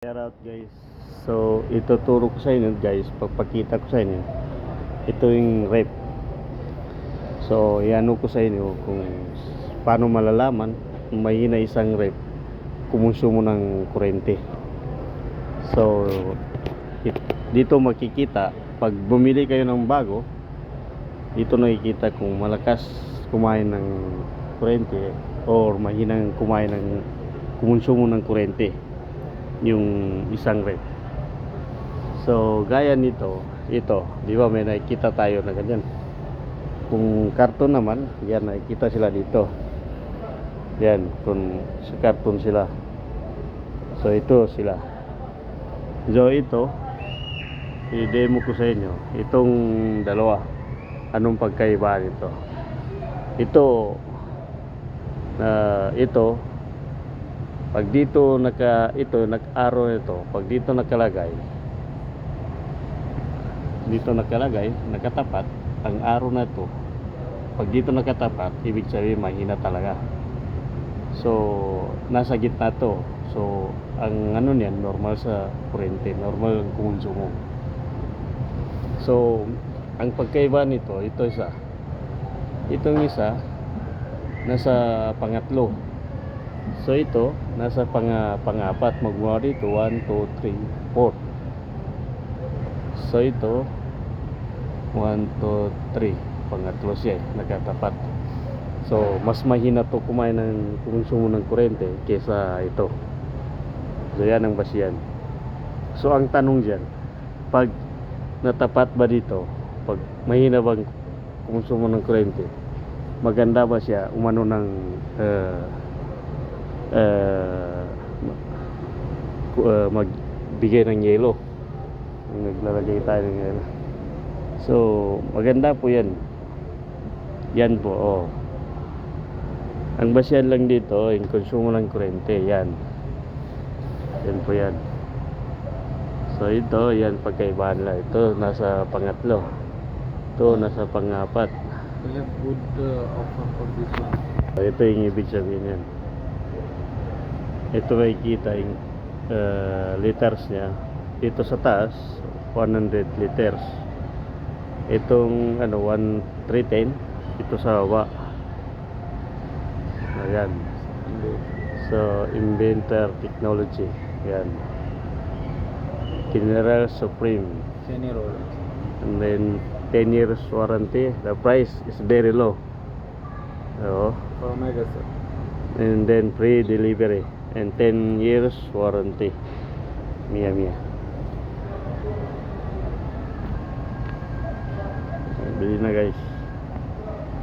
Shout out guys. So, ituturo ko sa inyo guys, pagpakita ko sa inyo. Ito yung rep. So, iano ko sa inyo kung paano malalaman kung mahina isang rep kumonsumo ng kurente. So, it- dito makikita pag bumili kayo ng bago, dito nakikita kung malakas kumain ng kurente or mahinang kumain ng kumonsumo ng kurente yung isang rep. So, gaya nito, ito, di ba may nakikita tayo na ganyan. Kung karton naman, yan nakikita sila dito. Yan, kung sa karton sila. So, ito sila. So, ito, i-demo ko sa inyo. Itong dalawa. Anong pagkaiba nito? Ito, na ito, pag dito naka ito nag-arrow ito, pag dito nakalagay dito nakalagay, nakatapat ang arrow na ito. Pag dito nakatapat, ibig sabihin mahina talaga. So, nasa gitna to. So, ang ano niyan, normal sa kurente, normal ang kumonsumo. So, ang pagkaiba nito, ito isa. Itong isa, nasa pangatlo. So ito, nasa pang, pangapat. Magmula dito, 1, 2, 3, 4. So ito, 1, 2, 3. Pangatlo siya, eh, nakatapat. So, mas mahina to kumain ng konsumo ng kurente kesa ito. So, yan ang basihan. So, ang tanong dyan, pag natapat ba dito, pag mahina bang konsumo ng kurente, maganda ba siya umano ng uh, uh, uh, magbigay ng yelo. Naglalagay tayo ng yelo. So, maganda po yan. Yan po, oh. Ang basihan lang dito, yung konsumo ng kurente, yan. Yan po yan. So, ito, yan pagkaibahan lang. Ito, nasa pangatlo. Ito, nasa pangapat. We have good uh, offer for this one. Ito yung ibig sabihin yan. Ito may kita yung uh, liters niya. Dito sa taas, 100 liters. Itong ano, 1, 310. Ito sa baba. Ayan. So, Inventor Technology. Ayan. General Supreme. Roll. And then 10 years warranty. The price is very low. Oo. For Omega sir. and then free delivery and 10 years warranty. Mia Mia. Bili na guys